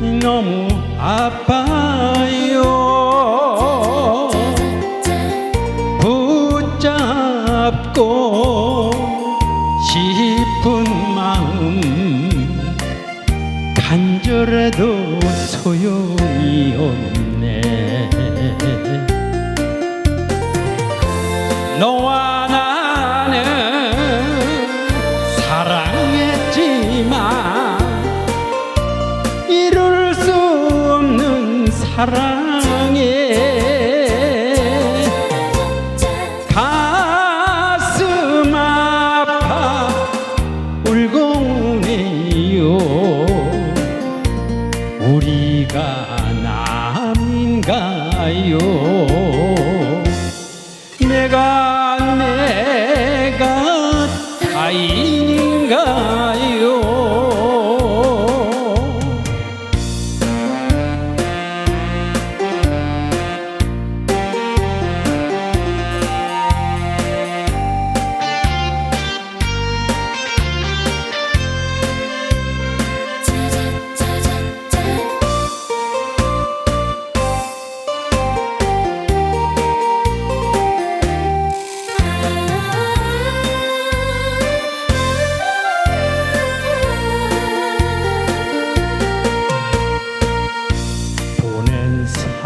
너무 아파요. 붙잡고 싶은 마음 간절해도 소용이 없네 사랑에 가슴 아파 울고 우네요. 우리가 남인가요? 내가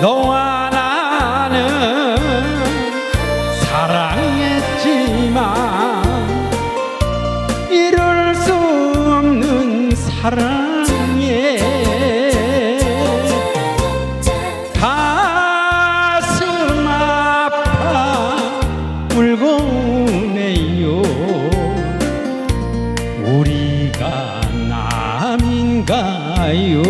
너와 나는 사랑했지만 이룰 수 없는 사랑에 가슴 아파 울고 우네요. 우리가 남인가요